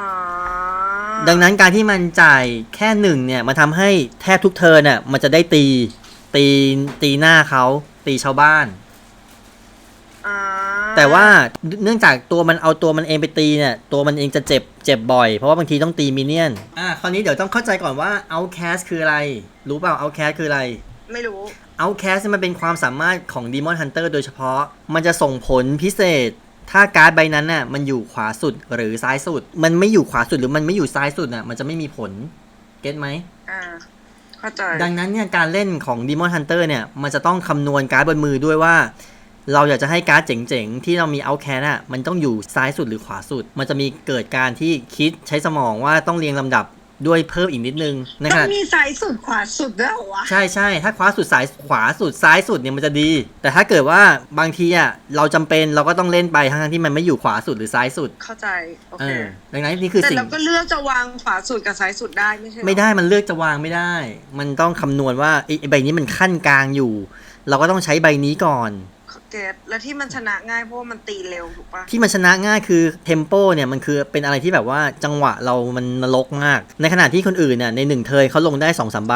อ๋อดังนั้นการที่มันจ่ายแค่หนึ่งเนี่ยมันทำให้แทบทุกเทิร์นน่ะมันจะได้ตีตีตีหน้าเขาตีชาวบ้านอ่าแต่ว่าเนื่องจากตัวมันเอาตัวมันเองไปตีเนี่ยตัวมันเองจะเจ็บเจ็บบ่อย เพราะว่าบางทีต้องตีมินเนี่ยนอะคราวนี้เดี๋ยวต้องเข้าใจก่อนว่า outcast คืออะไร รู้เปล่า outcast คืออะไร ไม่รู้ outcast เนี่ยมันเป็นความสามารถของ demon hunter โดยเฉพาะมันจะส่งผลพิเศษ ถ้าการ์ดใบนั้นน่ะมันอยู่ขวาสุดหรือซ้ายสุด มันไม่อยู่ขวาสุดหรือมันไม่อยู่ซ้ายสุดน่ะ มันจะไม่มีผล เก็ตไหมอ่าเข้าใจดังนั้นเนี่ยการเล่นของ Demon Hunter เนี่ย มันจะต้องคำนวณการ์ดบนมือด้วยว่า เราอยากจะให้การ์ดเจ๋งๆ ที่เรามี Outcast อะมันต้องอยู่ซ้ายสุดหรือขวาสุด มันจะมีเกิดการที่คิดใช้สมองว่าต้องเรียงลำดับ ด้วยเพิ่มอีกนิดนึงในต้ขอณะงมีซ้ายสุดขวาสุดด้วยเหรอวะใช่ใช่ถ้าขวาสุดซ้ายขวาสุดซ้ายสุดเนี่ยมันจะดี แต่ถ้าเกิดว่าบางทีอะเราจำเป็นเราก็ต้องเล่นไปทั้งๆที่มันไม่อยู่ขวาสุดหรือซ้ายสุดเข้าใจ โอเอเค อดังนั้นนี่คือแต่สิ่ง เราก็เลือกจะวางขวาสุดกับซ้ายสุดได้ไม่ใช่เหรอไม่ได้มันเลือกจะวางไม่ได้ มันต้องคำนวณว่าไอ้ไอ้ใบนี้มันขั้นกลางอยู่ เราก็ต้องใช้ใบนี้ก่อน เก็ตแล้วที่มันชนะง่ายเพราะว่ามันตีเร็วถูกปะที่มันชนะง่ายคือเทมโปเนี่ยมันคือเป็นอะไรที่แบบว่าจังหวะเรามันนรกมาก ในขณะที่คนอื่นเนี่ยในหนึ่งเทิร์นเขาลงได้2อสามใบ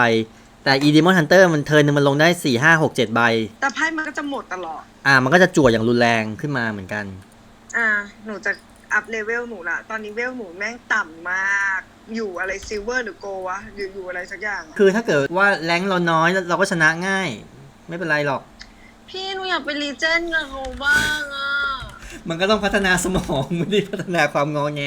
แต่อีดีมอนฮันเตอร์มันเทิร์นหนึงมันลงได้4ี่ห้าหกเจ็ดใบ แต่ไพ่มันก็จะหมดตลอด อ่า มันก็จะจั่วอย่างรุนแรงขึ้นมาเหมือนกัน อ่า หนูจะอัพเลเวลหนูละตอนนี้เวลหนูแม่งต่ำมาก อยู่อะไรซิลเวอร์หรือโกวะหรืออยู่อะไรสักอย่างอะคือถ้าเกิดว่าแรงค์เราน้อยเราก็ชนะง่าย ไม่เป็นไรหรอก พี่หนูอยากไปรีเจนกับเขาบ้างอะ มันก็ต้องพัฒนาสมองไม่ได้พัฒนาความงอแง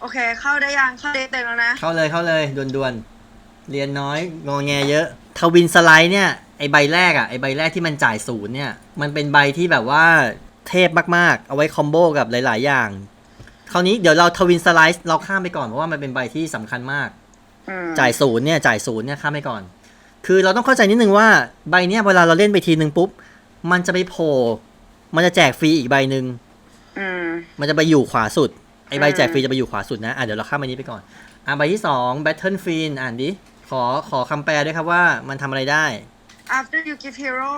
โอเค เข้าได้ยังเข้าได้เต็มแล้วนะ เข้าเลยเข้าเลยด่วนๆ เรียนน้อยงอแงเยอะ ทวินสไลด์เนี่ยไอใบแรกอะไอใบแรกที่มันจ่ายศูนย์เนี่ยมันเป็นใบที่แบบว่าเทพมากๆ เอาไว้คอมโบกับหลาย ๆ อย่าง คราวนี้เดี๋ยวเราทวินสไลด์เราข้ามไปก่อนเพราะว่ามันเป็นใบที่สำคัญมากอืมจ่ายศูนย์เนี่ยจ่ายศูนย์เนี่ยข้ามไปก่อน คือเราต้องเข้าใจนิดนึงว่าใบเนี้ยเวลาเราเล่นไปทีนึงปุ๊บ มันจะไปโผล่มันจะแจกฟรีอีกใบหนึ่งอืมมันจะไปอยู่ขวาสุดไอใบอืมแจกฟรีจะไปอยู่ขวาสุดนะอะเดี๋ยวเราข้ามใบนี้ไปก่อนอะใบที่สอง Battlefield อ่านดิขอขอคำแปลด้วยครับว่ามันทำอะไรได้ after you give hero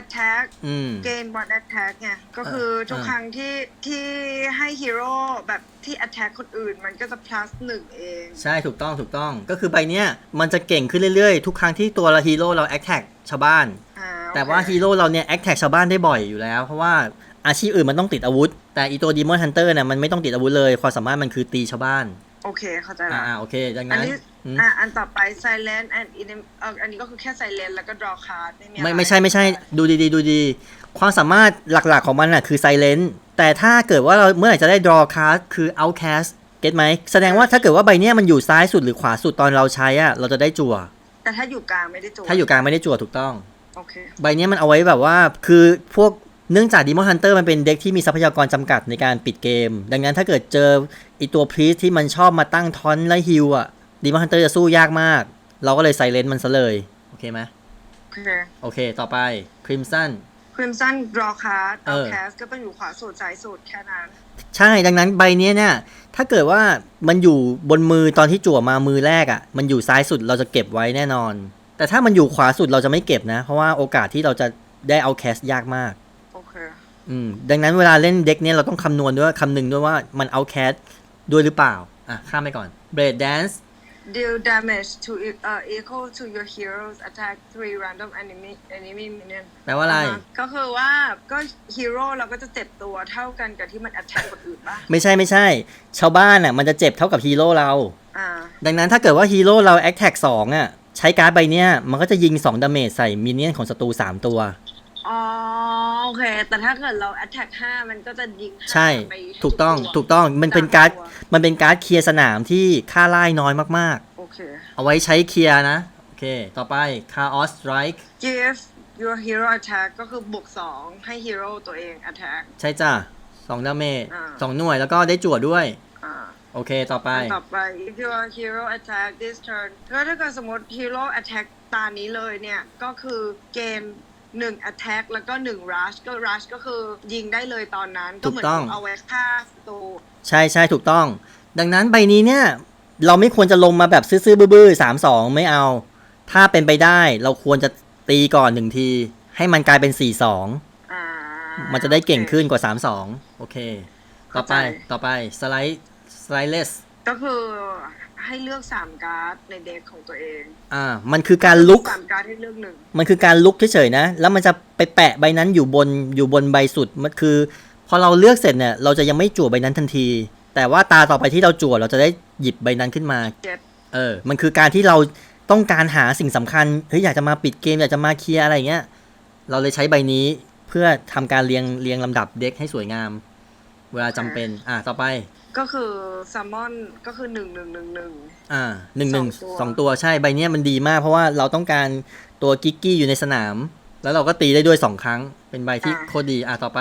attack อืม gain one attack ไงก็คือทุกเออครั้งที่ที่ให้ฮีโร่แบบที่ attack คนอื่นมันก็จะ plus หนึ่งเอง ใช่ถูกต้องถูกต้องก็คือใบเนี้ยมันจะเก่งขึ้นเรื่อยๆ ทุกครั้งที่ตัวเราฮีโร่เรา attack ชาวบ้าน อ่าแต่ว่าโอเคฮีโร่เราเนี่ย attack ชาวบ้านได้บ่อยอยู่แล้ว เพราะว่าอาชีพอื่นมันต้องติดอาวุธ แต่อีตัว Demon Hunter เนี่ยมันไม่ต้องติดอาวุธเลย ความสามารถมันคือตีชาวบ้าน โอเคเข้าใจอ่าละอ่าโอเคดังอันนั้นนี้อืมอะอันต่อไป silent and in เอ่ออันนี้ก็คือแค่ silent แล้วก็ draw card ไม่มีอะรไม่ไม่ใช่ไม่ใช่ดูดีๆดูดีความสามารถหลักๆของมันน่ะคือ silent แต่ถ้าเกิดว่าเราเมื่อไหร่จะได้ draw card คือ outcast เก็ตไหมแสดงว่าถ้าเกิดว่าใบเนี้ยมันอยู่ซ้ายสุดหรือขวาสุดตอนเราใช้อะเราจะได้จั่ว แต่ถ้าอยู่กลางไม่ได้โจทย์ถ้าอยู่กลางไม่ได้จั่วถูกต้อง โอเค ใบเนี้ยมันเอาไว้แบบว่าคือพวกเนื่องจาก Demon Hunter มันเป็นเด็กที่มีทรัพยากรจำกัดในการปิดเกม ดังนั้นถ้าเกิดเจอ ไอตัวพรีสที่มันชอบมาตั้งทอนและฮิลอะ Demon Hunter จะสู้ยากมาก เราก็เลยไซเลนต์มันซะเลย โอเคไหมโอเคโอเค ต่อไป Crimson crimson draw card เออ outcast ก็ต้องอยู่ขวาสุดซ้ายสุดแค่นั้น ใช่ดังนั้นใบเนี้ยเนี่ย ถ้าเกิดว่ามันอยู่บนมือตอนที่จั่วมามือแรกอะ่ะ มันอยู่ซ้ายสุดเราจะเก็บไว้แน่นอน แต่ถ้ามันอยู่ขวาสุดเราจะไม่เก็บนะ เพราะว่าโอกาสที่เราจะได้เอาแคสยากมาก โอเค อืม ดังนั้นเวลาเล่นเด็กเนี้ยเราต้องคำนวณด้วยคำนึงด้วยว่ามันเอาแคส ด้วยหรือเปล่า อะ ข้ามไปก่อน Blade Dance deal damage to uh, equal to your hero's attack three random enemy enemy minion แปลว่าอะไราฮะก็คือว่าก็ฮีโร่เราก็จะเจ็บตัวเท่ากันกับที่มัน attack คนอื่นปะไม่ใช่ไม่ใช่ ชาวบ้านอะมันจะเจ็บเท่ากับฮีโร่เรา อ่า ดังนั้นถ้าเกิดว่าฮีโร่เราแอคแท็กสองอะ ใช้การ์ดใบเนี้ยมันก็จะยิง2ดาเมจใส่มินเนี่ยนของศัตรู3ตัว อ๋อโอเค แต่ถ้าเกิดเรา attack ห้ามันก็จะยิงห้าใช่ ไปถูกต้องตัวถูกต้อง มันเป็นการ์ดสามตัวมันเป็นการ์ดเคลียร์สนามที่ค่าไล่น้อยมากโอเค ๆ เอาไว้ใช้เคลียร์นะ โอเค ต่อไป Chaos Strike give your hero attack ก็คือบวกสองให้ฮีโร่ตัวเอง attack ใช่จ้ะ2ดาเมจอ่า สองหน่วยแล้วก็ได้จั่วด้วย อ่า โอเค ต่อไป ต่อไป if your hero attack this turn ก็ถ้าเกิดสมมติ hero attack ตานี้เลยเนี่ย ก็คือเกม หนึ่ง attack แล้วก็หนึ่ง rush ก็ rush ก็คือยิงได้เลยตอนนั้น ก็เหมือนถูกต้อง เอาไว้ฆ่าศัตรูใช่ใช่ถูกต้อง ดังนั้นใบนี้เนี่ย เราไม่ควรจะลงมาแบบซื่อๆบื้อๆสามสองไม่เอา ถ้าเป็นไปได้เราควรจะตีก่อนหนึ่งที ให้มันกลายเป็นสี่สองอ่ามันจะได้เก่งขึ้นกว่าสามสองโอเค ต่อไปเข้าใจต่อไปสไลด์สไลด์เลส ก็คือ ให้เลือกสามการ์ดในเด็กของตัวเองอ่า มันคือการลุก สามการ์ดให้เลือกหนึ่งมันคือการลุกเฉยๆนะ แล้วมันจะไปแปะใบนั้นอยู่บนอยู่บนใบสุด มันคือ พอเราเลือกเสร็จเนี่ย เราจะยังไม่จั่วใบนั้นทันที แต่ว่าตาต่อไปที่เราจั่วเราจะได้หยิบใบนั้นขึ้นมา เจ็ดเออ มันคือการที่เราต้องการหาสิ่งสำคัญ เฮ้ย อยากจะมาปิดเกม อยากจะมาเคลียร์อะไรอย่างเงี้ย เราเลยใช้ใบนี้เพื่อทำการเรียงเรียงลำดับเด็กให้สวยงาม เวลาจำเป็น อ่าต่อไป ก็คือซัมมอนก็คือหนึ่งหนึ่งหนึ่งหนึ่งอ่าหนึ่งหนึ่งสองตัวสองตัวใช่ใบเนี้ยมันดีมาก เพราะว่าเราต้องการตัวกิกกี้อยู่ในสนาม แล้วเราก็ตีได้ด้วยสองครั้ง เป็นใบที่โคตรดีอะต่อไป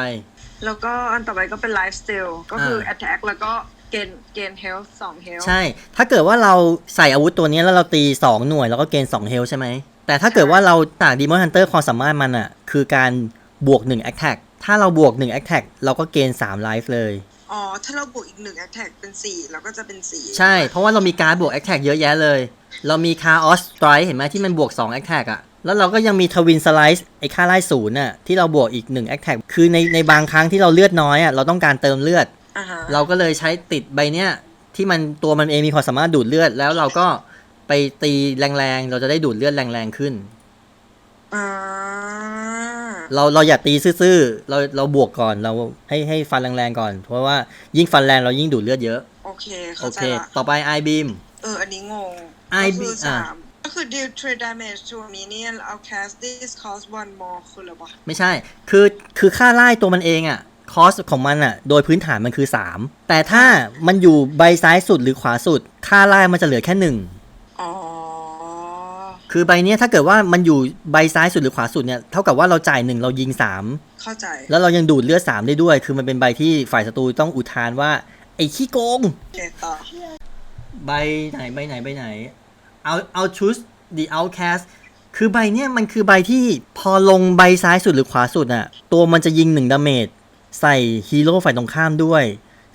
แล้วก็อันต่อไปก็เป็นไลฟ์สไตล์ก็คืออ่า attack แล้วก็เกณฑ์เกณฑ์ health สอง health ใช่ ถ้าเกิดว่าเราใส่อาวุธตัวเนี้ยแล้วเราตี2หน่วยแล้วก็เกณฑ์2เฮลใช่ไหมแต่ถ้าเกิดว่าเราต่างดีมอนฮันเตอร์ความสามารถมันอะคือการบวก1 attack ถ้าเราบวก1 attack เราก็เกณฑ์3 life เลย อ๋อ ถ้าเราบวกอีกหนึ่ง attack เป็นสี่เราก็จะเป็นสี่ใช่ เพราะว่าเรามีการดบวก attack เยอะแยะเลย เรามี Chaos Strike เห็นไหมที่มันบวก2 attack อะแล้วเราก็ยังมี Twin Slice ไอ้ค่าไล่ศูนย์น่ะที่เราบวกอีก1 attack คือในในบางครั้งที่เราเลือดน้อยอะเราต้องการเติมเลือดอ่าฮะเราก็เลยใช้ติดใบเนี้ยที่มันตัวมันเองมีความสามารถดูดเลือด แล้วเราก็ไปตีแรงๆ เราจะได้ดูดเลือดแรงๆขึ้น อ่าเราเราอย่าตีซื่อๆ เราเราบวกก่อนเราให้ให้ฟันแรงๆก่อน เพราะว่ายิ่งฟันแรงเรายิ่งดูดเลือดเยอะ โอเคโอเข้าใจเค ละต่อไป I beam เออ อันนี้งง I ก็คือ be- อะ สามก็คือ deal three damage to a minion I'll cast this cost one more คืออะไรวะไม่ใช่ คือ คือค่าไล่ตัวมันเองอะคอสของมันอะโดยพื้นฐานมันคือ 3 แต่ถ้ามันอยู่ใบซ้ายสุดหรือขวาสุด ค่าไล่มันจะเหลือแค่หนึ่งอ๋อ คือใบเนี้ยถ้าเกิดว่ามันอยู่ใบซ้ายสุดหรือขวาสุดเนี่ยเท่ากับว่าเราจ่ายหนึ่งเรายิง3เข้าใจ แล้วเรายังดูดเลือด3ได้ด้วย คือมันเป็นใบที่ฝ่ายศัตรูต้องอุทานว่า ไอ้ขี้โกง โอเคต่อใบไหนใบไหนใบไหน เอาเอาชุด the outcast คือใบเนี้ยมันคือใบที่พอลงใบซ้ายสุดหรือขวาสุดอะตัวมันจะยิง1ดาเมจใส่ฮีโร่ฝ่ายตรงข้ามด้วย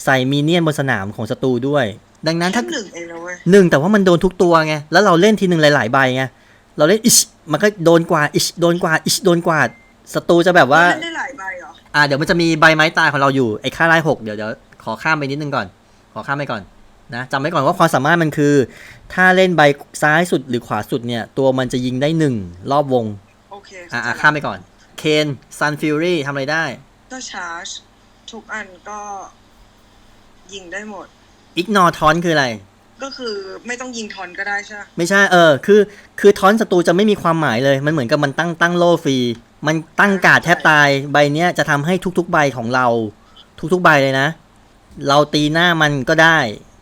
ใส่มีเนียนบนสนามของศัตรูด้วย ดังนั้นแค่ถ้าหนึ่งเองนะเว้ยหนึ่งแต่ว่ามันโดนทุกตัวไง แล้วเราเล่นทีหนึ่งหลาย ๆ ใบไง เราเล่นอิชมันก็โดนกว่าอิชโดนกว่าอิชโดนกว่าศัตรูจะแบบว่า เล่นได้หลายใบเหรอ อ่าเดี๋ยวมันจะมีใบไม้ตายของเราอยู่ไอ้ค่าไล่หกเดี๋ยวเดี๋ยวขอข้ามไปนิดนึงก่อน ขอข้ามไปก่อนนะจำไว้ก่อนว่าความสามารถมันคือ ถ้าเล่นใบซ้ายสุดหรือขวาสุดเนี่ย ตัวมันจะยิงได้หนึ่งรอบวงโอเคอ่าเข้ใจละข้ามไปก่อนเคนซันฟิวรี่ทำอะไรได้ก็ชาร์จทุกอันก็ยิงได้หมดอิกนอทอนคืออะไร ก็คือไม่ต้องยิงทอนก็ได้ใช่ไหมไม่ใช่เออคือคือทอนศัตรูจะไม่มีความหมายเลย มันเหมือนกับมันตั้งตั้งโล่ฟรี มันตั้งการ์ดแทบตายใบเนี้ยจะทำให้ทุกๆใบของเรา ทุกๆใบเลยนะ เราตีหน้ามันก็ได้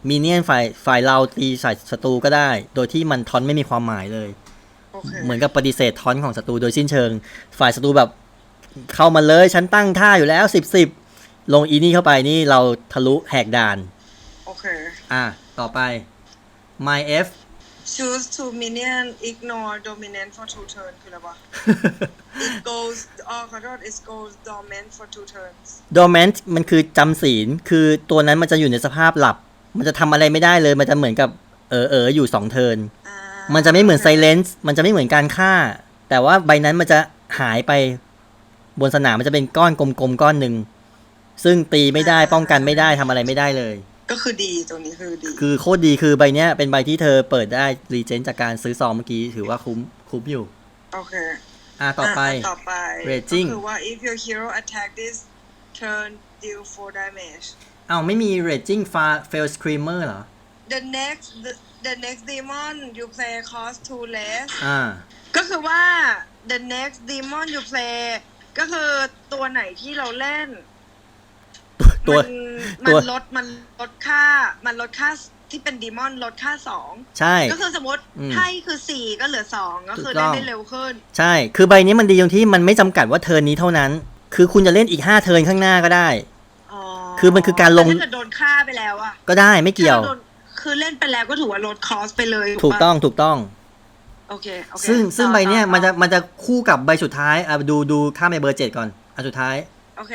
มีเนียนฝ่ายฝ่ายเราตีใส่ศัตรูก็ได้ โดยที่มันทอนไม่มีความหมายเลยโอเคเหมือนกับปฏิเสธทอนของศัตรูโดยสิ้นเชิง ฝ่ายศัตรูแบบเข้ามาเลยฉันตั้งท่าอยู่แล้วสิบสิบลงอีนี่เข้าไปนี่เราทะลุแหกด่าน โอเค อะ ต่อไป my f choose two minion ignore dominant for two turn คืออะไรวะ it goes อ๋อขอโทษ it goes dormant for two turns ดอมแมนมันคือจำศีล คือตัวนั้นมันจะอยู่ในสภาพหลับ มันจะทำอะไรไม่ได้เลย มันจะเหมือนกับเออเอออยู่สองเทิร์นอ่ามันจะไม่เหมือนไซเลนส์มันจะไม่เหมือนการฆ่า แต่ว่าใบนั้นมันจะหายไปบนสนามมันจะเป็นก้อนกลมๆก้อนหนึ่ง ซึ่งตีไม่ได้ป้องกันไม่ได้ทำอะไรไม่ได้เลย ก็คือดีตัวนี้คือดี คือโคตรดีคือใบเนี้ยเป็นใบที่เธอเปิดได้รีเจนจากการซื้อซองเมื่อกี้ถือว่าคุ้มคุ้มอยู่ โอเค อะต่อไปะต่อไป Raging ก็คือว่า if your hero attack this turn deal 4 damage อ้าวไม่มี raging far fail screamer เหรอ the next the, the next demon you play cost two less อ่า ก็คือว่า the next demon you play ก็คือตัวไหนที่เราเล่น ตัว มันมัตันวลดมันลดค่า มันลดค่าที่เป็นดีมอนลดค่าสองใช่ ก็คือสมมติอืม ไพ่คือสี่ก็เหลือสองก็คือถูกต้เล่อนงได้เร็วขึ้น ใช่ คือใบนี้มันดีตรงที่มันไม่จำกัดว่าเทิร์นนี้เท่านั้น คือคุณจะเล่นอีก5เทิร์นข้างหน้าก็ได้ อ๋อคือมันคือการลง แต่ถ้าเกิดโดนฆ่าไปแล้วอะก็ได้ไม่เกี่ยว ถ้าราโดนคือเล่นไปแล้วก็ถือว่าลดคอสไปเลยถูกปะต้องถูกต้อง โอเคโอเคซึ่งซึ่งต่อใบเนี้ยต่อมันจะมันจะคู่กับใบสุดท้ายอะดูดูข้ามไปเบอร์เจ็ดก่อนอันสุดท้าย โอเค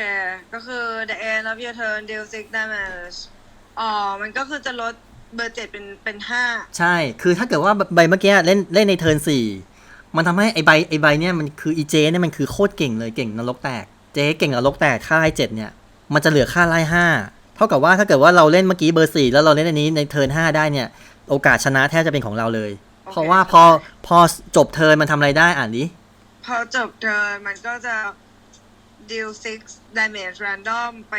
ก็คือ the end of your turn deal six damage อ๋อ มันก็คือจะลดเบอร์เจ็ดเป็นเป็นห้าใช่ คือถ้าเกิดว่าใบเมื่อกี้เล่นเล่นในเทิร์นสี่มันทำให้ไอใบไอใบเนี้ยมันคืออีเจเนี่ยมันคือโคตรเก่งเลยเก่งนรกแตก เจ๊เก่งนรกแตกค่าไล่เจ็ดเนี่ย มันจะเหลือค่าไล่ห้าเท่ากับว่าถ้าเกิดว่าเราเล่นเมื่อกี้เบอร์สี่แล้วเราเล่นอันนี้ในเทิร์นห้าได้เนี่ย โอกาสชนะแทบจะเป็นของเราเลยโอเคเพราะว่าพอพอจบเทิร์นมันทำอะไรได้อ่านดิพอจบเทิร์นมันก็จะ deal six damage random ไป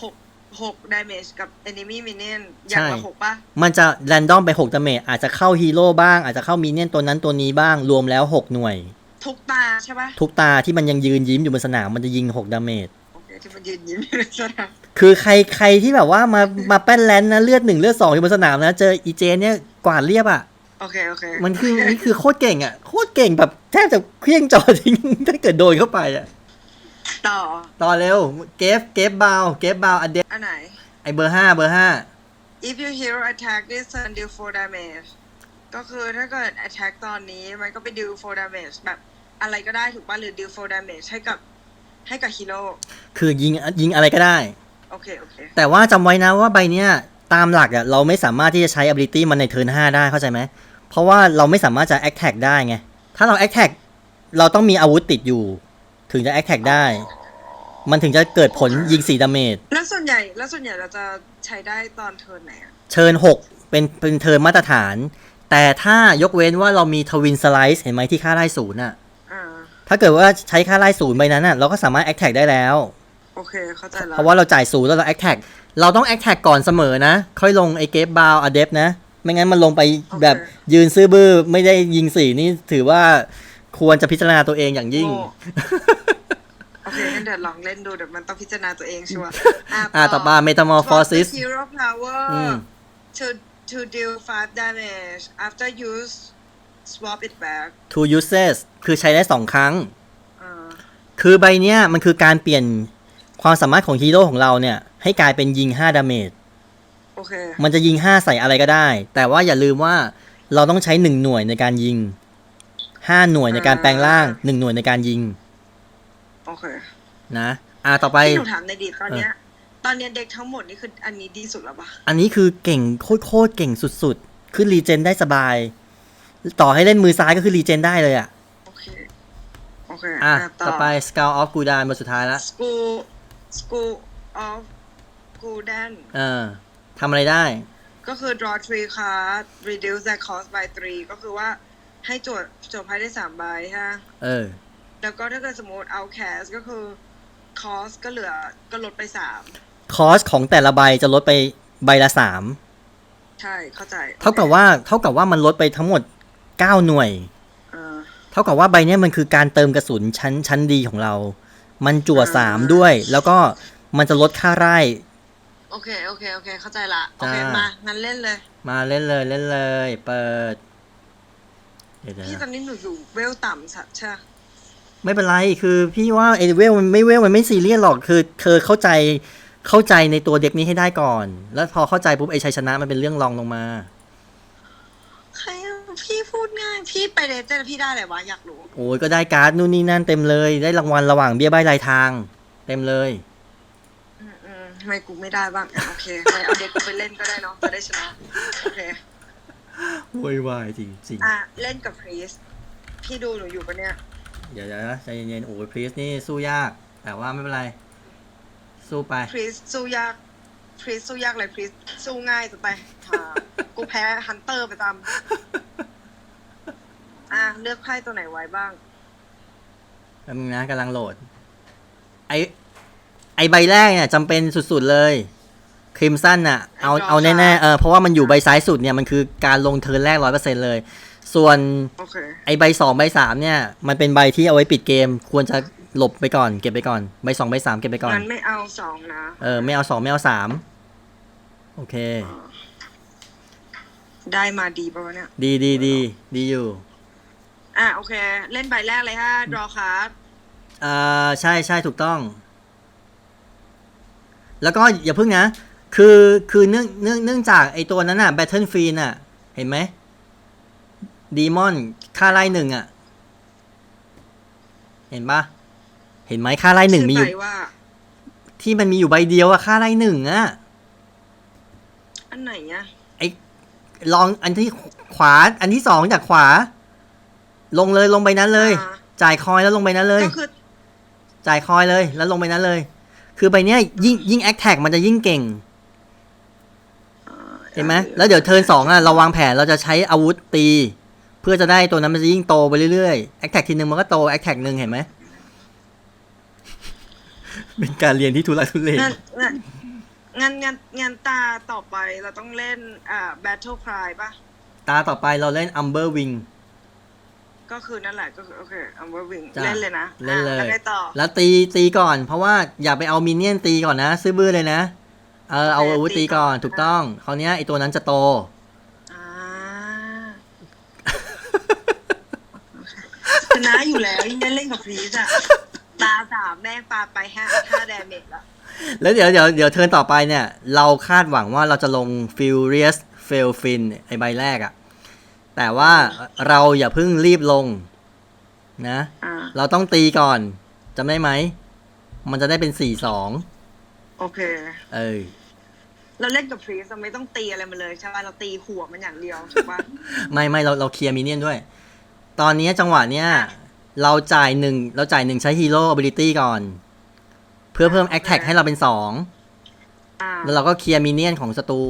หกหก damage กับ enemy minion อย่างละหกปะมันจะแรนดอมไป6ดาเมจอาจจะเข้าฮีโร่บ้าง อาจจะเข้ามีเนียนตัวนั้นตัวนี้บ้างรวมแล้ว6หน่วย ทุกตาใช่ปะทุกตาที่มันยังยืนยิ้มอยู่บนสนามมันจะยิง6ดาเมจโอเคที่มันยืนยิ้มอยู่ในสนามคือใครใครที่แบบว่ามามาแป้นแลนนะเลือดหนึ่งเลือดสองอยู่บนสนามนะ เจออีเจนเนี่ยกวาดเรียบอะโอเคโอเคมันคือมันคือโคตรเก่งอะโคตรเก่งแบบแทบจะเคลี้ยงจอทิ้งถ้าเกิดโดนเข้าไปอะ ต่อ ต่อเร็ว เกฟ เกฟบาว เกฟบาวอเดอันไหน ไอเบอร์ห้าเบอร์ห้า if your hero attack this turn deal 4 damage ก็คือถ้าเกิด attack ตอนนี้มันก็ไป deal 4 damage แบบอะไรก็ได้ถูกป่ะหรือ deal 4 damage ให้กับให้กับฮีโร่คือยิงยิงอะไรก็ได้ โอเค โอเค แต่ว่าจำไว้นะว่าใบเนี้ยตามหลักอะเราไม่สามารถที่จะใช้ ability มันในเทิร์น5ได้เข้าใจไหม เพราะว่าเราไม่สามารถจะ attack ได้ไง ถ้าเรา attack เราต้องมีอาวุธติดอยู่ ถึงจะ attack ได้ มันถึงจะเกิดผลยิง4ดาเมจ แล้วส่วนใหญ่แล้วส่วนใหญ่เราจะใช้ได้ตอนเทิร์นไหนอะเชิญ6เป็นเป็นเทิร์นมาตรฐาน แต่ถ้ายกเว้นว่าเรามีทวินสไลซ์เห็นไหมที่ค่าไล่ศูนย์อะอ่าถ้าเกิดว่าใช้ค่าไล่ศูนย์ใบนั้นอะเราก็สามารถ attack ได้แล้ว โอเคเข้าใจแล้วเพราะว่าเราจ่ายศูนย์แล้วเรา attack เราต้อง attack ก่อนเสมอนะ ค่อยลงไอเกฟบาวอเดฟนะ ไม่งั้นมันลงไปแบบยืนซื้อบื้อไม่ได้ยิงสี่นี่ถือว่า ควรจะพิจารณาตัวเองอย่างยิ่งโง่โอเคงั้นเดี๋ยวลองเล่นดูเดี๋ยวมันต้องพิจารณาตัวเองชัวร์อ่าต่อมา metamorphosis Swap the hero power อืม to to deal 5 damage after use swap it back two uses คือใช้ได้สองครั้งอ่าคือใบเนี้ยมันคือการเปลี่ยนความสามารถของฮีโร่ของเราเนี่ย ให้กลายเป็นยิง5ดาเมจโอเคมันจะยิง5ใส่อะไรก็ได้ แต่ว่าอย่าลืมว่าเราต้องใช้1หน่วยในการยิง 5หน่วยในการแปลงร่าง1หน่วยในการยิง โอเค นะอ่าต่อไปที่หนูถามในอยดีตอนเนี้ย ตอนเนี้ยเด็กทั้งหมดนี่คืออันนี้ดีสุดแล้วปะอันนี้คือเก่งโคตรโคตรเก่งสุดๆ ขึ้นรีเจนได้สบาย ต่อให้เล่นมือซ้ายก็คือรีเจนได้เลยอะโอเคโอเคอะต่ต่อไป Skull of g u d a n มาสุดท้ายละ school school of golden เออทำอะไรได้ ก็คือ draw three card reduce that cost by three ก็คือว่า ให้โจทย์โจทย์ไพ่ได้สามใบฮะเออ แล้วก็ถ้าเกิดสมมติเอา cash ก็คือ cost ก็เหลือก็ลดไปสามคอสของแต่ละใบจะลดไปใบละสามใช่เข้าใจเท่ากับว่าเท่ากับว่ามันลดไปทั้งหมด9หน่วยเออเท่ากับว่าใบเนี้ยมันคือการเติมกระสุนชั้นชั้นดีของเรา มันจั่วอ่าสามด้วย แล้วก็มันจะลดค่าไร่โอเค โอเค โอเค เข้าใจละ โอเคจ้ามมา งั้นเล่นเลย มาเล่นเลย เล่นเลย เปิดเดี๋ยวพี่ตอนนี้หนูอยู่เวลต่ำสัใช่ปะไม่เป็นไรคือพี่ว่าไอเวลมันไม่เวลมันไม่ซีเรียสหรอกคือเธอเข้าใจเข้าใจในตัวเด็กนี้ให้ได้ก่อน แล้วพอเข้าใจปุ๊บไอชัยชนะมันเป็นเรื่องรองลงมาใครอะพี่พูดง่าย พี่ไปเลเจอร์พี่ได้อะไรวะอยากรู้ โอ้ยก็ได้การ์ดนู่นนี่นั่นเต็มเลย ได้รางวัลระหว่างเบี้ยใบรายทาง เต็มเลย อืมอืมทำไมกูไม่ได้บ้างอะโอเคไม่เอาเด็กกูไปเล่นก็ได้เนาะจะได้ชนะโอเค โวยวายจริงจริงอะเล่นกับพรีสพี่ดูหนูอยู่ปะเนี่ย เดี๋ยวนะใจเย็นๆโอ้ยพรีสนี่สู้ยาก แต่ว่าไม่เป็นไร สู้ไป พรีสสู้ยาก พรีสสู้ยากเลยพรีสสู้ง่ายจะไปอ่ากูแพ้ฮันเตอร์ประจำอะเลือกไพ่ตัวไหนไว้บ้าง แป๊บนึงนะกำลังโหลด ไอไอใบแรกเนี่ยจำเป็นสุดๆเลย ครีมสั้นอะเอาไอ้ดอกเอาแน่ค่ะๆเออเพราะว่ามันอยู่ใบซ้ายสุดเนี่ยมันคือการลงเทิร์นแรกร้อยเปอร์เซ็นเลย ส่วนโอเคไอใบสองใบสามเนี่ยมันเป็นใบที่เอาไว้ปิดเกม ควรจะหลบไปก่อน เก็บไปก่อนใบสองใบสามเก็บไปก่อนงั้นไม่เอาสองนะเออไม่เอาสองไม่เอาสามโอเค ได้มาดีป่ะวะเนี่ยดีดีดีดีอยู่อะโอเค เล่นใบแรกเลยฮะ draw card อ่าใช่ใช่ถูกต้อง แล้วก็อย่าเพิ่งนะ คือคือเนื่องเนื่องเนื่องจากไอตัวนั้นอะแบทเทิลฟรีน่ะ เห็นไหมดีมอนค่าไล่หนึ่งอะเห็นปะเห็นไหมค่าไล่หนึ่งมีอยู่ชื่ใบว่าที่มันมีอยู่ใบเดียวอะค่าไล่หนึ่งอะอันไหนอะไอลองอันที่ขวา อันที่สองจากขวา ลงเลยลงไปนั้นเลยอ่าจ่ายคอยแล้วลงไปนั้นเลยก็คือจ่ายคอยเลยแล้วลงไปนั้นเลย คือใบเนี้ยยิ่งยิ่งแอคแท็กมันจะยิ่งเก่งอ่า เห็นไหมแล้วเดี๋ยวเทิร์นสองอะเราวางแผนเราจะใช้อาวุธตี เพื่อจะได้ตัวนั้นมันจะยิ่งโตไปเรื่อยๆแอคแท็กทีนึงมันก็โตแอคแท็กหนึ่งเห็นไหมเป็นการเรียนที่ทุลักทุเลงั้นงั้นงั้นงั้นงั้นตาต่อไปเราต้องเล่นอ่า Battle Cry ป่ะ ตาต่อไปเราเล่น Umber Wing ก็คือนั่นแหละก็คือโอเค Umber Wing จ้ะเล่นเลยนะเล่นเลยอะแล้วไงต่อแล้วตีตีก่อน เพราะว่าอย่าไปเอามินเนี่ยนตีก่อนนะ ซื้อบื้อเลยนะ เออเอาโอเคอาวุธตีก่อนตีก่อนถูกต้องคราวเนี้ยไอตัวนั้นจะโต อ่าชนะอยู่แล้วยิ่งได้เล่นกับฟรีสอะตาสามแม่งปาไปห้าห้าดาเมจละแล้วเดี๋ยวเดี๋ยวเดี๋ยวเทิร์นต่อไปเนี่ย เราคาดหวังว่าเราจะลง Furious f a i l Fin ไอใบแรกอะแต่ว่าเราอย่าเพิ่งรีบลง นะ อ่า เราต้องตีก่อนจำได้ไหม มันจะได้เป็นสี่สอง โอเค เออ เราเล่นกับฟรีสเราไม่ต้องตีอะไรมันเลยใช่ป่ะเราตีหัวมันอย่างเดียวถูกป่ะ ไม่ไม่เราเราเคลียร์มินเนี่ยนด้วย ตอนนี้จังหวะเนี้ย เราจ่ายหนึ่งเราจ่ายหนึ่งใช้ฮีโร่ ability ก่อน เพื่อเพิ่มอ่า attack โอเคให้เราเป็นสองอ่าแล้วเราก็เคลียร์มินเนี่ยนของศัตรู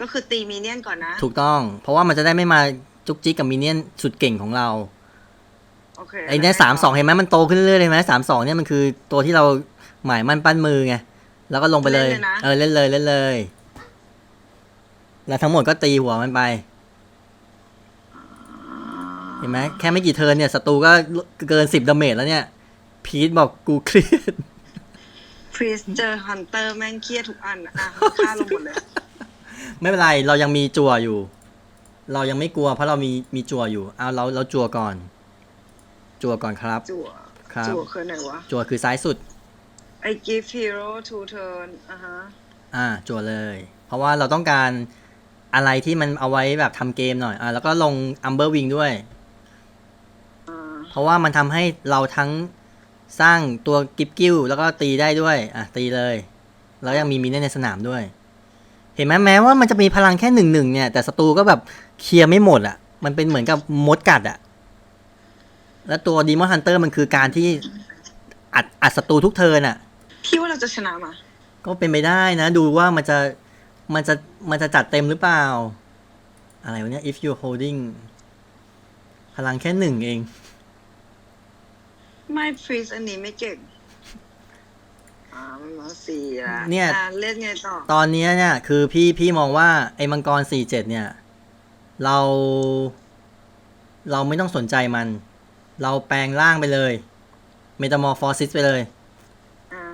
ก็คือตีมีเนียนก่อนนะ ถูกต้อง เพราะว่ามันจะได้ไม่มาจุกจิกกับมินเนี่ยนสุดเก่งของเรา โอเคไอ้เนี่ยสามสองเห็นไหมมันโตขึ้นเรื่อยๆเลยไหมสามสองเนี่ยมันคือตัวที่เรา หมายมั่นปั้นมือไง แล้วก็ลงไปเลยเออเล่นเลยเล่นเลย แล้วทั้งหมดก็ตีหัวมันไป เห็นไหมแค่ไม่กี่เทิร์นเนี่ยศัตรูก็เกินสิบดาเมจแล้วเนี่ย พีทบอกกูเครียด ฟรีสเจอฮันเตอร์แม่งเครียดทุกอันอะอะฆ่าลงหมดเลย ไม่เป็นไร เรายังมีจั่วอยู่ เรายังไม่กลัวเพราะเรามีมีจั่วอยู่เอาเราเราจั่วก่อน จั่วก่อนครับ จั่วครับ จั่วคือไหนวะ จั่วคือซ้ายสุด I give hero two turn อะฮะอ่าจั่วเลย เพราะว่าเราต้องการอะไรที่มันเอาไว้แบบทำเกมหน่อยอ่าแล้วก็ลง Umber Wing ด้วย อ่าเพราะว่ามันทำให้เราทั้งสร้างตัวกิฟกิ้วแล้วก็ตีได้ด้วย อะ ตีเลย แล้วยังมีมินเนี่ยนในสนามด้วย เห็นไหมแม้ว่ามันจะมีพลังแค่หนึ่งหนึ่งเนี่ย แต่ศัตรูก็แบบเคลียร์ไม่หมดอะ มันเป็นเหมือนกับมดกัดอะ แล้วตัวดีมอนฮันเตอร์มันคือการที่อัดอัดศัตรูทุกเทิร์นอะ พี่ว่าเราจะชนะมาก็เป็นไปได้นะ ดูว่ามันจะมันจะมันจะจัดเต็มหรือเปล่า อะไรวะเนี่ย if you holding พลังแค่หนึ่งเอง ไม่ฟรีสอันนี้ไม่เก่งอ่ามันมาสี่ละเนี่ย อะเล่นไงต่อตอนเนี้ยเนี่ยคือพี่พี่มองว่าไอ้มังกรสี่เจ็ดเนี่ย เรา เราไม่ต้องสนใจมัน เราแปลงร่างไปเลย เมตามอร์ฟอซิสไปเลย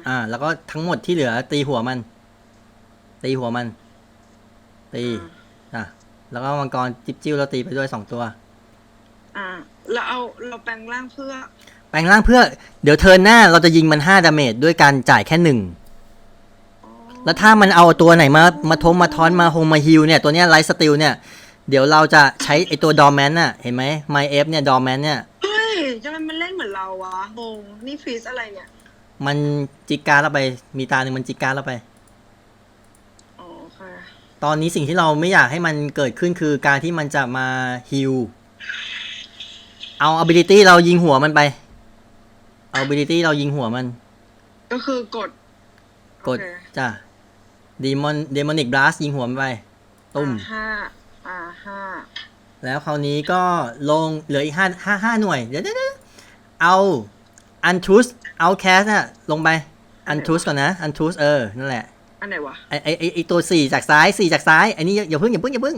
อ่าอ่า แล้วก็ทั้งหมดที่เหลือ ตีหัวมัน ตีหัวมัน ตีอะแล้วก็มังกรจิบจิ้วเราตีไปด้วยสองตัว อ่าเราเอาเราแปลงร่างเพื่อ แปลงร่างเพื่อ เดี๋ยวเทิร์นหน้าเราจะยิงมัน5ดาเมจด้วยการจ่ายแค่หนึ่งแล้วถ้ามันเอาตัวไหนมามาทมมาทอนมาโฮมมาฮิลเนี่ยตัวเนี้ยไลท์สติลเนี่ย เดี๋ยวเราจะใช้ไอตัวดอมแมนน่ะ เห็นไหมไมเอฟเนี่ยดอมแมนเนี่ยเฮ้ยทำไมมันเล่นเหมือนเราวะงงนี่ฟรีสอะไรเนี่ย มันจิกการ์ดเราไป มีตาหนึ่งมันจิกการ์ดเราไป อ๋อโอเคตอนนี้สิ่งที่เราไม่อยากให้มันเกิดขึ้นคือการที่มันจะมาฮิลเอา ability เรายิงหัวมันไป เอา ability เรายิงหัวมัน ก็คือกดกดโอเคจ้ะดีมอนเดมอนิกบลัสยิงหัวมันไป ตุ้ม อ่าห้าอ่าห้าแล้วคราวนี้ก็ลงเหลืออีกห้าห้าห้าหน่วย เดี๋ยวเดี๋ยวเดี๋ยวเอา อันทูสเอาแคสน่ะลงไปอันทูสก่อนนะอันทูสเออ นั่นแหละ อันไหนวะ ไอไอไอ้ไอตัวสี่จากซ้ายสี่จากซ้ายไอันนี้อย่าเพิ่งอย่าเพิ่งอย่าเพิ่ง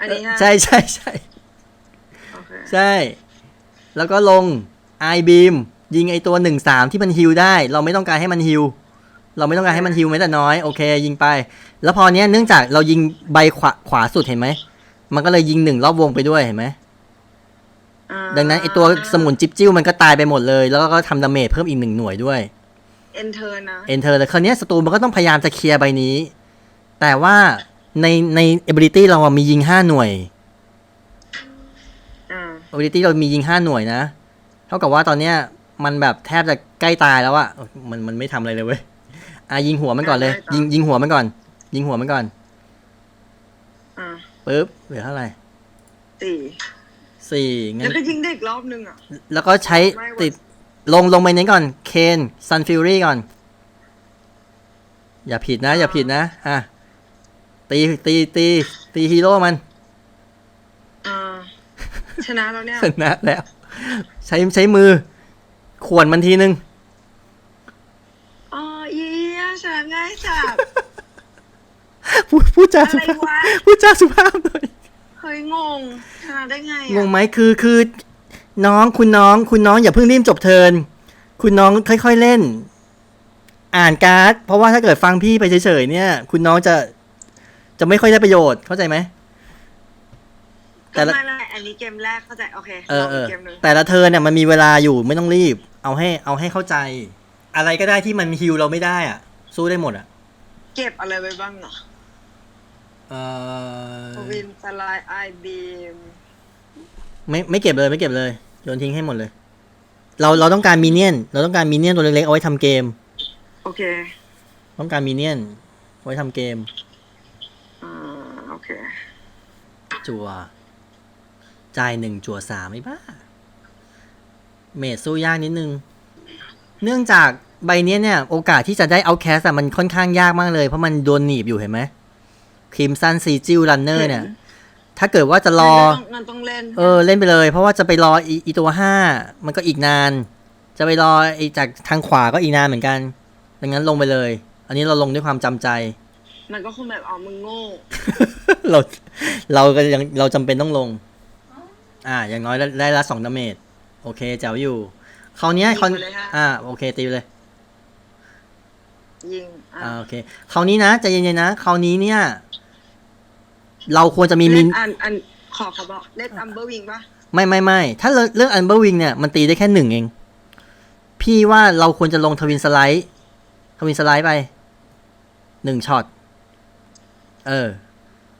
อันนี้ฮะใช่ใช่ใช่โอเคใช่ แล้วก็ลงไอบีมยิงไอตัวหนึ่งสามที่มันฮิลได้ เราไม่ต้องการให้มันฮิลเราไม่ต้องการให้มันฮิลแม้แต่น้อย โอเค ยิงไป แล้วพอเนี้ยเนื่องจากเรายิงใบขวาขวาสุดเห็นไหม มันก็เลยยิงหนึ่งรอบวงไปด้วยเห็นไหมอ่า ดังนั้นไอตัวสมุนจิบจิ้วมันก็ตายไปหมดเลย แล้วก็ทำดาเมจเพิ่มอีกหนึ่งหน่วยด้วยเอนเทอร์นะเอนเทอร์แต่คราวเนี้ยศัตรูมันก็ต้องพยายามจะเคลียร์ใบนี้ แต่ว่าในใน ability เราอะมียิงห้าหน่วยอ่า ability เรามียิงห้าหน่วยนะ เท่ากับว่าตอนเนี้ยมันแบบแทบจะใกล้ตายแล้วอะมันมันไม่ทำอะไรเลยเว้ยอะยิงหัวมันก่อนเลย ยิงยิงหัวมันก่อน ยิงหัวมันก่อนอ่าปึ๊บเหลือเท่าไหร่สี่ สี่งั้แล้วนก็ยิงได้อีกรอบนึงอะ แล้วก็ใช้ไม่ว่าติดลงลงไปนี้ก่อน เคนซันฟิวรี่ก่อน อย่าผิดนะ อย่าผิดนะอะตีตีตีตีฮีโร่มันอ่าชนะแล้วเนี่ยชนะแล้ว ใช้ใช้มือ ขวนมันทีนึงอ๋อเยี่ยชนะง่ายจัดพูดพูดจาสุอะไรภาพวะพูดจาสุภาพหน่อยเฮ้ยงงชนะได้ไงงอะงไหมคือคือน้องคุณน้อง คุณน้องอย่าเพิ่งรีบจบเทิร์นคุณน้องค่อยๆเล่น อ่านการ์ด เพราะว่าถ้าเกิดฟังพี่ไปเฉยๆเนี่ย คุณน้องจะจะไม่ค่อยได้ประโยชน์เข้าใจไหม แต่ก็ละไม่ไม่อันนี้เกมแรกเข้าใจโอเคเออลงเออีอกเกมหนึ่งแต่ละเทิร์นเนี่ยมันมีเวลาอยู่ไม่ต้องรีบ เอาให้เอาให้เข้าใจ อะไรก็ได้ที่มันฮิวเราไม่ได้อะ สู้ได้หมดอะ เก็บอะไรไว้บ้างเหรอ เออวินสไลด์ไอบีมไม่ไม่เก็บเลยไม่เก็บเลยโยนทิ้งให้หมดเลย เราเราต้องการมินเนี่ยน เราต้องการมินเนี่ยนตัวเล็กๆเอาไว้ทำเกม โอเคต้องการมินเนี่ยนเอาไว้ทำเกมอ่าโอเค จัวจ่ายหนึ่งจัวสามไม่บ้าเมดสู้ยากนิดนึง เนื่องจากใบเนี้ยเนี่ย โอกาสที่จะได้เอาแคสอะมันค่อนข้างยากมากเลย เพราะมันโดนหนีบอยู่เห็นไหม ครีมซันซีจิลรันเนอร์เนี่ย ถ้าเกิดว่าจะรอ มันต้องเล่น เออ เล่นไปเลย เพราะว่าจะไปรออีอีตัวห้ามันก็อีกนาน จะไปรอไอจากทางขวาก็อีกนานเหมือนกันดังนั้นลงไปเลย อันนี้เราลงด้วยความจำใจ มันก็คงแบบเอามึงโง่ เราเราก็ยังเราจำเป็นต้องลง อ่า อย่างน้อยได้ได้ละสองดาเมจโอเคแจ๋วอยู่คราวเนี้ยคอนยิงไปเลยฮะอ่า โอเคตีไปเลยยิงอะอ่าโอเคคราวนี้นะใจเย็นๆนะคราวนี้เนี่ย เราควรจะมีมิเล่นนอันอันขอเขาบอกเล่นอัมเบอร์วิงปะไม่ไม่ไม่ถ้าเรื่องเรื่องอันเบอร์วิงเนี่ยมันตีได้แค่หนึ่งเอง พี่ว่าเราควรจะลงทวินสไลด์ทวินสไลด์ไปหนึ่งช็อตเออ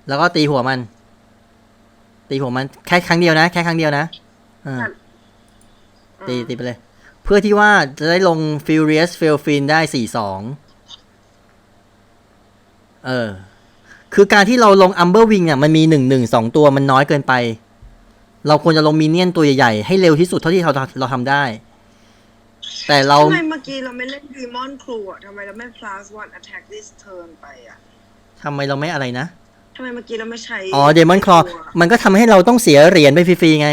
แล้วก็ตีหัวมัน ตีหัวมันแค่ครั้งเดียวนะ แค่ครั้งเดียวนะอ่าตีตีไปเลย เพื่อที่ว่าจะได้ลง Furious f e l f i n ได้สี่สองเออ คือการที่เราลง Umber Wing เนี่ยมันมีหนึ่งหนึ่งสองตัวมันน้อยเกินไป เราควรจะลงมินเนี่ยนตัวใหญ่ๆ ให้เร็วที่สุดเท่าที่เราเราทำได้ แต่เรา ทำไมเมื่อกี้เราไม่เล่นดีมอนครูอะทำไมเราไม่ plus one attack this turn ไปอะทำไมเราไม่อะไรนะ ทำไมเมื่อกี้เราไม่ใช้อ๋อ Demon Claw มันก็ทำให้เราต้องเสียเหรียญไปฟรีๆไง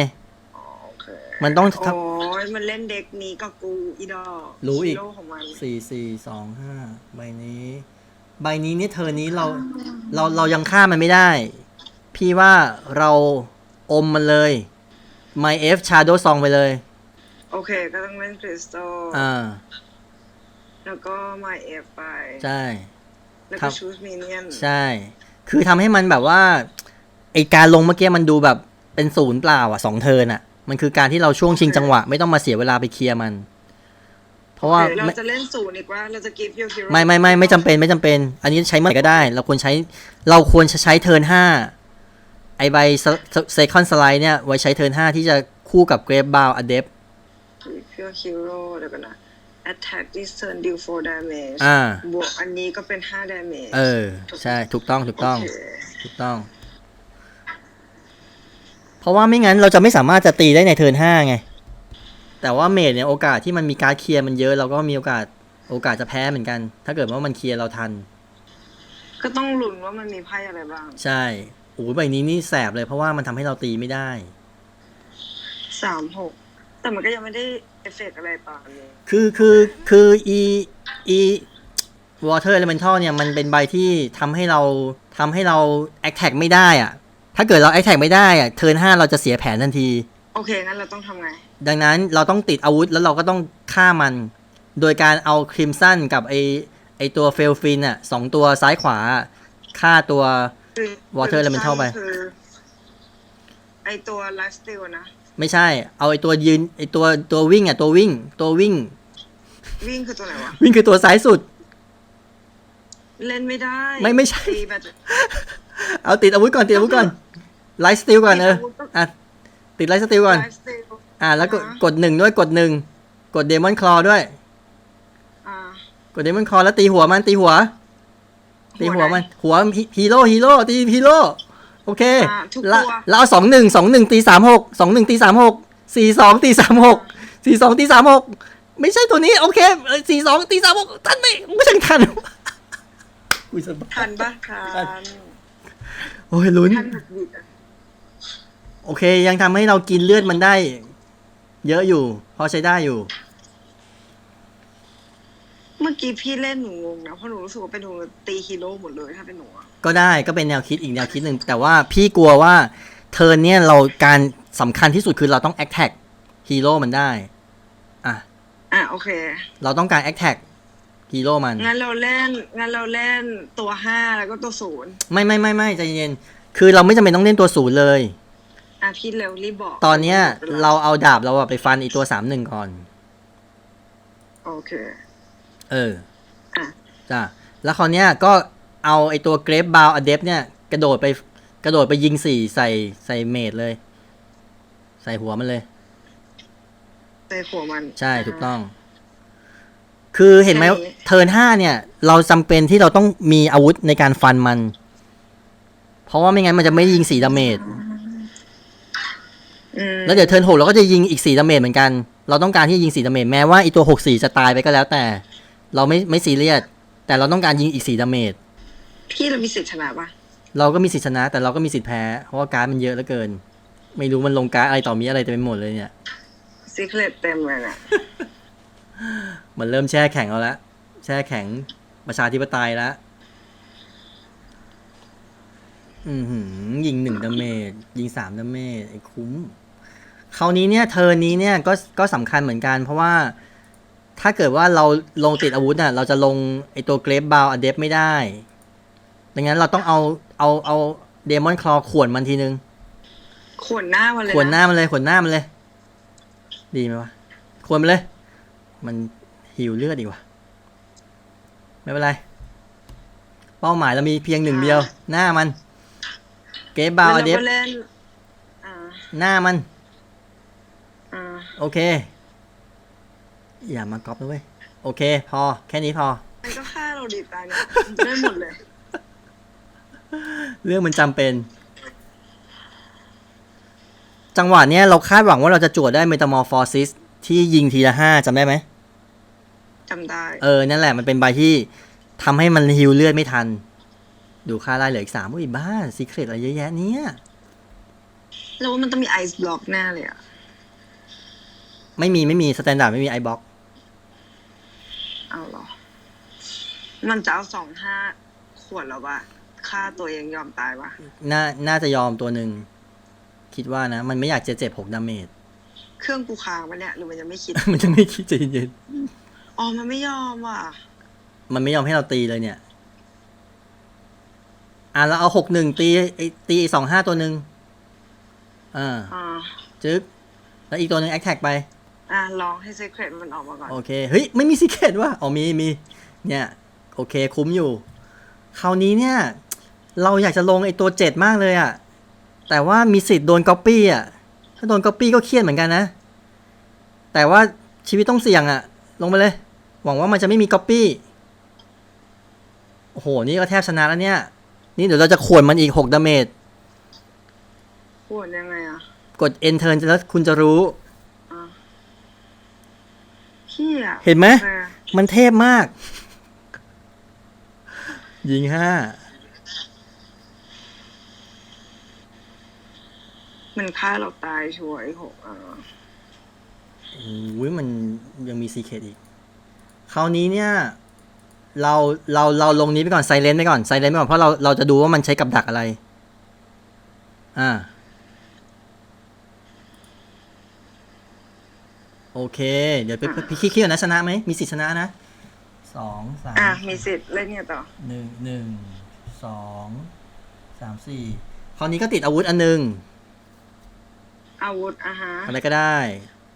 อ๋อโอเคมันต้องโอ้ยมันเล่นเด็กนี้กับกูอีดอกรู้อีกฮีโของมัน สี่สี่สองห้าใบนี้ ใบนี้เนี่ยเธอนี้เราเราเรายังฆ่ามันไม่ได้ พี่ว่าเราอมมันเลย My F Shadow Song ไปเลย โอเค ก็ต้องเล่นคริสตัลอ่า แล้วก็ my F ไป ใช่ แล้วครัก็บ choose minion ใช่ คือทำให้มันแบบว่า ไอการลงเมื่อกี้มันดูแบบเป็นศูนย์เปล่าอะสองเทิร์นอะ มันคือการที่เราช่วงชิงจังหวะ ไม่ต้องมาเสียเวลาไปเคลียร์มัน เพราะว่าโอเคเราไม่จะเล่นศูนย์อีกว่าเราจะ give you hero ไม่ไม่ไม่ไม่จำเป็นไม่จำเป็น อันนี้ใช้เมื่อไหร่ก็ได้ เราควรใช้เราควรจะใช้เทิร์นห้าไอใบเซคอนสไลด์เนี่ย ไว้ใช้เทิร์นห้าที่จะคู่กับเกรฟบาวอเดฟ give you hero เดี๋ยวกันนะ attack this turn deal 4 damage อ่า บวกอันนี้ก็เป็น 5 damage เออ ใช่ ถูกต้องถูกต้อง โเคถูกต้อง เพราะว่าไม่งั้นเราจะไม่สามารถจะตีได้ในเทิร์นห้าไง แต่ว่าเมดเนี่ยโอกาสที่มันมีการ์ดเคลียร์มันเยอะ เราก็มีโอกาสโอกาสจะแพ้เหมือนกัน ถ้าเกิดว่ามันเคลียร์เราทัน ก็ต้องลุ้นว่ามันมีไพ่อะไรบ้าง ใช่โอ้ยใบนี้นี่แสบเลยเพราะว่ามันทำให้เราตีไม่ได้ สามหก แต่มันก็ยังไม่ได้เอฟเฟกต์อะไรตอนนี้คือคือคืออีอี water elemental เนี่ยมันเป็นใบที่ทำให้เราทำให้เรา attack ไม่ได้อะถ้าเกิดเรา attack ไม่ได้อะเทิร์นห้าเราจะเสียแผนทันที โอเคงั้นเราต้องทำไง ดังนั้นเราต้องติดอาวุธแล้วเราก็ต้องฆ่ามัน โดยการเอาคริมสันกับไอไอตัวเฟลฟินอะสองตัวซ้ายขวาฆ่าตัว Water Elemental ไป คือ ไอตัว life steal นะ ไม่ใช่ เอาไอตัวยืนไอตัวตัววิ่งอะตัววิ่ง ตัววิ่ง วิ่งคือตัวไหนวะ วิ่งคือตัวซ้ายสุด เล่นไม่ได้ไม่ไม่ใช่ ตีแบบ เอาติดอาวุธก่อนติดอาวุธก่อนไลฟ์สติลก่อนเออติดอาวุธก็อะ ติดไลฟ์สติลก่อน life steal อะแล้วกดอ่าฮะ กดหนึ่งด้วยกดหนึ่งกดเดมอนคลอด้วย อ่า กดเดมอนคลอแล้วตีหัวมันตีหัว ตีหัวมัน หัวฮีโร่ฮีโร่ตีฮีโร่โอเคอ่าทุกแล้ตัววแล้วเอาสองหนึ่งสองหนึ่งตีสามหกสองหนึ่งตีสามหกสี่สองตีสามหกสี่สองตีสามหกไม่ใช่ตัวนี้ โอเคสี่สองตีสามหกทันไหมไม่ใช่ทันคุยสบายทันปะทันโอ้ยลุ้นทันหยุดหยุดอะ โอเค ยังทำให้เรากินเลือดมันได้ เยอะอยู่ พอใช้ได้อยู่ เมื่อกี้พี่เล่นหนูงงนะเพราะหนูรู้สึกว่าเป็นหนูตีฮีโร่หมดเลยถ้าเป็นหนูอะก็ได้ก็เป็นแนวคิดอีกแนวคิดหนึ่งแต่ว่าพี่กลัวว่าเทิร์นเนี่ยเราการสำคัญที่สุดคือเราต้องแอคแท็กฮีโร่มันได้ อะ อะโอเค เราต้องการแอคแท็กฮีโร่มัน งั้นเราเล่นงั้นเราเล่นตัวห้าแล้วก็ตัวศูนย์ไม่ไม่ไม่ไม่ใจเย็น คือเราไม่จำเป็นต้องเล่นตัวศูนย์เลย อะพี่เร็วรีบบอกตอนเนี้ยเราเอาดาบเราอะไปฟันอีตัวสามหนึ่งก่อน โอเค เอออะ จ้ะแล้วคราวเนี้ยก็เอาไอตัวเกรฟบาวอเดฟเนี่ย กระโดดไปกระโดดไปยิงสี่ใส่ใส่เมดเลย ใส่หัวมันเลยใจหัวมันใช่ถูกต้อง คือเห็นไหมใช่เทิร์นห้าเนี่ย เราจำเป็นที่เราต้องมีอาวุธในการฟันมัน เพราะว่าไม่งั้นมันจะไม่ยิงสี่ดาเมจอืม แล้วเดี๋ยวเทิร์นหกเราก็จะยิงอีกสี่ดาเมจเหมือนกัน เราต้องการที่จะยิงสี่ดาเมจแม้ว่าอีตัวหกสี่จะตายไปก็แล้วแต่ เราไม่ไม่ซีเรียสแต่เราต้องการยิงอีกสี่ดาเมจพี่เรามีสิทธิ์ชนะปะเราก็มีสิทธิชนะ แต่เราก็มีสิทธิแพ้เพราะว่าการ์ดมันเยอะเหลือเกิน ไม่รู้มันลงการ์ดอะไรต่อมีอะไรเต็มไปหมดเลยเนี่ยซีเครตเต็มเลยน่ะมันเริ่มแช่แข็งเอาละแช่แข็งประชาธิปไตยแล้วอือหือยิงหนึ่งดาเมจยิงสามดาเมจไอ้คุ้ม คราวนี้เนี่ยเทอร์นนี้เนี่ยก็ก็สำคัญเหมือนกัน เพราะว่าถ้าเกิดว่าเราลงติดอาวุธน่ะเราจะลงไอตัวเกรฟบาวอเดฟไม่ได้ ดังนั้นเราต้องเอาเอาเอาเดมอนคลอขวนมันทีนึงขวนหน้ามันเลยขวนหนะน้ามันเลยขวนหน้ามันเลย ดีไหมวะขวนมันเลย มันหิวเลือดอีกว่ะไม่เป็นไร เป้าหมายเรามีเพียงหนึ่งเดียว หน้ามัน เกฟบาวอแล้วเดเราฟก็เล่นอ่า หน้ามัน อ่าโอเค อย่ามาก๊อปนะเว้ย โอเค พอ แค่นี้พอ มันก็ฆ่าเราดีตายเนี่ยได้หมดเลย เรื่องมันจำเป็น จังหวะเนี้ยเราคาดหวังว่าเราจะจวดได้เมตามอร์ฟอร์ซิสที่ยิงทีละห้าจำได้ไหม จำได้ เออ นั่นแหละมันเป็นใบที่ทำให้มันฮิวเลือดไม่ทัน ดูค่าได้เหลืออีกสามอุ้ยบ้าซีเครตอะไรเยอะแยะเนี่ย แล้วว่ามันต้องมีไอซ์บล็อกแน่เลยอะ ไม่มีไม่มีสแตนดาร์ดไม่มีไอบ็อกเอาเหรอ มันจะเอาสองห้าขวดแล้วปะฆ่าตัวเองยอมตายปะน่าน่าจะยอมตัวหนึ่ง คิดว่านะ มันไม่อยากจะเจ็บหกดาเมจเครื่องกูค้างปะเนี่ยหรือมันยังไม่คิด มันจะไม่คิดใจเย็นอ๋อมันไม่ยอมว่ะๆมันไม่ยอมให้เราตีเลยเนี่ย อะเราเอาหกหนึ่งตีไอ้ตีสองห้าตัวหนึ่งอ่าอ่าจึ๊กแล้วอีกตัวหนึ่งแอคแท็กไป อ่าลองให้ s ซ c เครตมันออกมาก่อน โอเค เฮ้ย ไม่มีซีเครตว่ะอ๋อมีมี เนี่ย โอเค คุ้มอยู่ คราวนี้เนี่ย เราอยากจะลงไอ้ตัวเจ็ดมากเลยอะแต่ว่ามีสิทธิ์โดนก๊อปปี้อะถ้าโดนก๊อปปี้ก็เครียดเหมือนกันนะ แต่ว่าชีวิตต้องเสี่ยงอะลงไปเลย หวังว่ามันจะไม่มีก๊อปปี้ โอ้โห นี่ก็แทบชนะแล้วเนี่ย นี่เดี๋ยวเราจะขวนมันอีกหกดาเมจขวดยังไงอะ กด enter แล้วคุณจะรู้อ่า เฮียเห็นไหมเออมันเทพมาก ยิงห้า มันฆ่าเราตายช่วยหกอ่าอุ้ยมันยังมีซีเคดอีก คราวนี้เนี่ย เราเราเราลงนี้ไปก่อนไซเลนไปก่อนไซเลนไปก่อนเพราะเราเราจะดูว่ามันใช้กับดักอะไร อ่า โอเค เดี๋ยวไปไปพี่คิดคิดก่อนนะชนะไหมมีสิทธิชนะนะสองสามอะมีสิทธิ์เล่นไงต่อหนึ่งหนึ่งสองสามสี่คราวนี้ก็ติดอาวุธอันหนึงอาวุธอะฮะอะไรก็ได้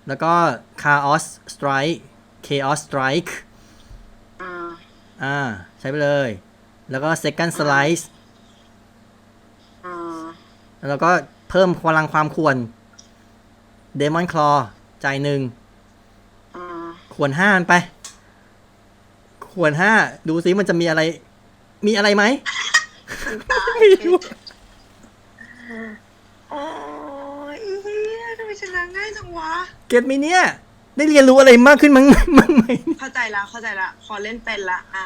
แล้วก็ Chaos Strike Chaos Strike อ่าอ่า ใช้ไปเลย แล้วก็ Second Slice อ่าแล้วก็เพิ่มพลังความควร Demon Claw จ่ายหนึ่งอ่า ควรห้ามันไป ควรห้าดูซิมันจะมีอะไร มีอะไรไหมไม่รู้โอ้ยเฮียทำไมชนะง่ายจังวะ เก็ตไหมเนี่ย ได้เรียนรู้อะไรมากขึ้นมั้งมั้งไหมเข้าใจละเข้าใจละพอเล่นเป็นละอะ